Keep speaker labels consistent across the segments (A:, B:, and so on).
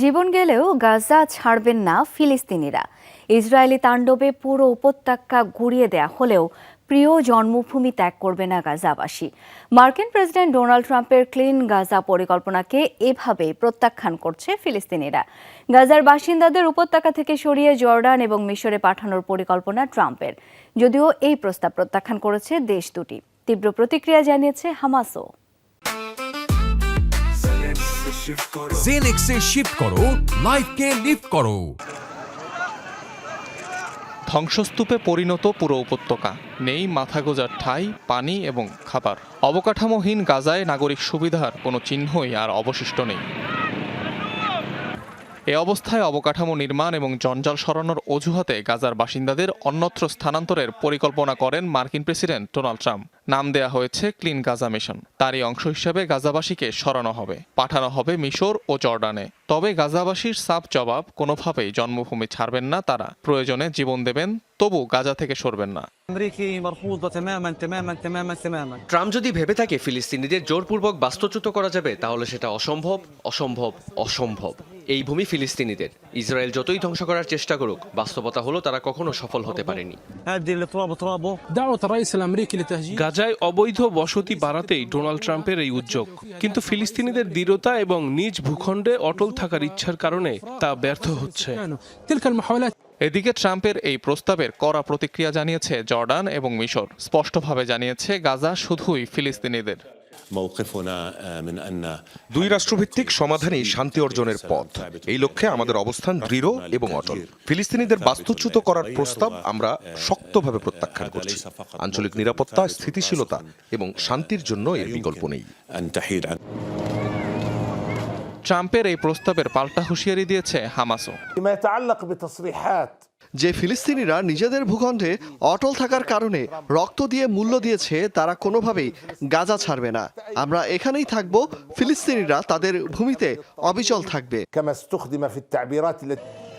A: জীবন গেলেও গাজা ছাড়বেন না ফিলিস্তিনিরা। ইসরায়েলি তাণ্ডবে পুরো উপত্যকা গুড়িয়ে দেয়া হলেও প্রিয় জন্মভূমি ত্যাগ করবে না গাজাবাসী। মার্কিন প্রেসিডেন্ট ডোনাল্ড ট্রাম্পের ক্লিন গাজা পরিকল্পনাকে এভাবে প্রত্যাখ্যান করছে ফিলিস্তিনিরা। গাজার বাসিন্দাদের উপত্যকা থেকে সরিয়ে জর্ডান এবং মিশরে পাঠানোর পরিকল্পনা ট্রাম্পের। যদিও এই প্রস্তাব প্রত্যাখ্যান করেছে দেশ দুটি। তীব্র প্রতিক্রিয়া জানিয়েছে হামাসও।
B: জেনেক্সে শিফট করো লাইফকে লিফট করো।
C: ধ্বংসস্তূপে পরিণত পুরো উপত্যকা নেই মাথা গোজার ঠাঁই পানি এবং খাবার। অবকাঠামোহীন গাজায় নাগরিক সুবিধার কোনো চিহ্নই আর অবশিষ্ট নেই। এ অবস্থায় অবকাঠামো নির্মাণ এবং জঞ্জাল সরানোর অজুহাতে গাজার বাসিন্দাদের অন্যত্র স্থানান্তরের পরিকল্পনা করেন মার্কিন প্রেসিডেন্ট ডোনাল্ড ট্রাম্প। নাম দেয়া হয়েছে ক্লিন গাজা মিশন। তারই অংশ হিসেবে গাজাবাসীকে সরানো হবে পাঠানো হবে মিশর ও জর্ডানে। তবে গাজাবাসীর সাপ জবাব কোনোভাবেই জন্মভূমি ছাড়বেন না তারা। প্রয়োজনে জীবন দেবেন তবু গাজা থেকে সরবেন না।
D: ট্রাম্প যদি ভেবে থাকে ফিলিস্তিনিদের জোরপূর্বক বাস্তুচ্যুত করা যাবে তাহলে সেটা অসম্ভব অসম্ভব অসম্ভব। এই ভূমি ফিলিস্তিনিদের। ইসরায়েল যতই ধ্বংস করার চেষ্টা করুক বাস্তবতা হলো তারা কখনো সফল হতে পারেনি।
E: গাজায় অবৈধ বসতি বাড়াতেই ডোনাল্ড ট্রাম্পের এই উদ্যোগ। কিন্তু ফিলিস্তিনিদের দৃঢ়তা এবং নিজ ভূখণ্ডে অটল থাকার ইচ্ছার কারণে তা ব্যর্থ হচ্ছে।
C: এদিকে ট্রাম্পের এই প্রস্তাবের কড়া প্রতিক্রিয়া জানিয়েছে জর্ডান এবং মিশর। স্পষ্টভাবে জানিয়েছে গাজা শুধুই ফিলিস্তিনিদের।
F: দুই রাষ্ট্রভিত্তিক সমাধানই শান্তি অর্জনের পথ। এই লক্ষ্যে আমাদের অবস্থান দৃঢ় এবং অটল। ফিলিস্তিনিদের বাস্তুচ্যুত করার প্রস্তাব আমরা শক্তভাবে প্রত্যাখ্যান করছি। আঞ্চলিক নিরাপত্তা স্থিতিশীলতা এবং শান্তির জন্য এর বিকল্প নেই।
C: ট্রাম্পের এই প্রস্তাবের পাল্টা হুঁশিয়ারি দিয়েছে হামাসও।
G: যে ফিলিস্তিনিরা নিজেদের ভূখণ্ডে অটল থাকার কারণে রক্ত দিয়ে মূল্য দিয়েছে তারা কোনোভাবেই গাজা ছাড়বে না। আমরা এখানেই থাকব ফিলিস্তিনিরা তাদের ভূমিতে অবিচল থাকবে।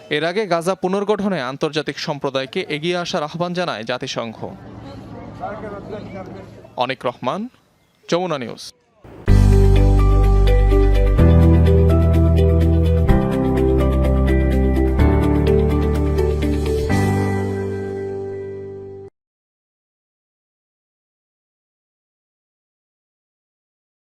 C: এর আগে গাজা পুনর্গঠনে আন্তর্জাতিক সম্প্রদায়কে এগিয়ে আসার আহ্বান জানায় জাতিসংঘ। অনেক রহমান যমুনা নিউজ।